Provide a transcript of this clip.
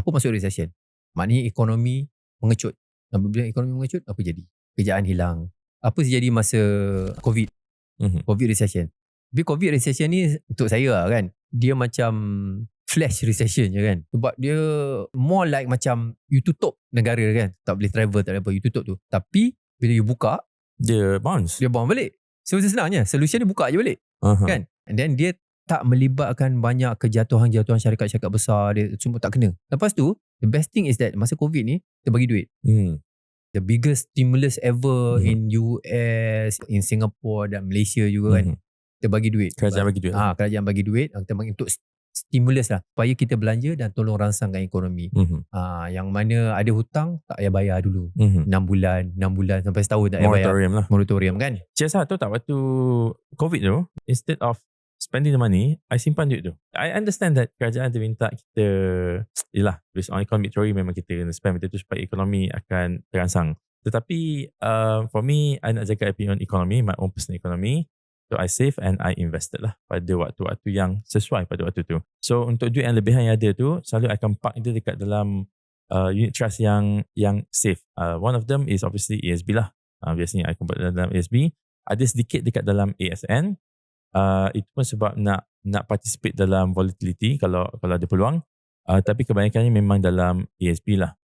Apa masuk recession? Maknanya ekonomi mengecut. Apabila ekonomi mengecut, apa jadi? Kerjaan hilang. Apa jadi masa COVID? Mhm. COVID recession. Tapi COVID recession ni untuk saya lah kan. Dia macam flash recession je kan. Sebab dia more like macam you tutup negara kan. Tak boleh travel, tak boleh apa. You tutup tu. Tapi bila you buka, Dia bounce. dia bounce balik. So senangnya. Solution dia buka je balik. Aha. Kan? And then dia tak melibatkan banyak kejatuhan-kejatuhan syarikat-syarikat besar. Dia semua tak kena. Lepas tu, the best thing is that masa COVID ni, kita bagi duit. Hmm. The biggest stimulus ever Mhm. in US, in Singapore dan Malaysia juga kan. Kita bagi duit. Kerajaan bagi duit. Ah, kerajaan bagi duit. ah, Kita bagi untuk st- stimulus lah. Supaya kita belanja dan tolong rangsangkan ekonomi. Mhm. Ah, yang mana ada hutang, tak payah bayar dulu. Mhm. 6 bulan, 6 bulan sampai setahun tak payah bayar. Moratorium lah. Moratorium kan? Cik tahu tak waktu COVID tu, instead of spending the money, I simpan duit tu. I understand that kerajaan tu minta kita, yelah, based on economic theory memang kita kena spend benda tu supaya ekonomi akan terangsang. Tetapi uh, for me, I nak jaga opinion ekonomi, my own personal economy. So I save and I invested lah pada waktu-waktu yang sesuai pada waktu tu. So untuk duit yang lebihan yang ada tu, selalu I akan park dia dekat dalam uh, unit trust yang yang safe. Uh, one of them is obviously ESB lah. Uh, biasanya I convert dalam ESB ada sedikit dekat dalam ASN uh, itu pun sebab nak nak participate dalam volatility kalau kalau ada peluang. Uh, tapi kebanyakannya memang dalam ASB lah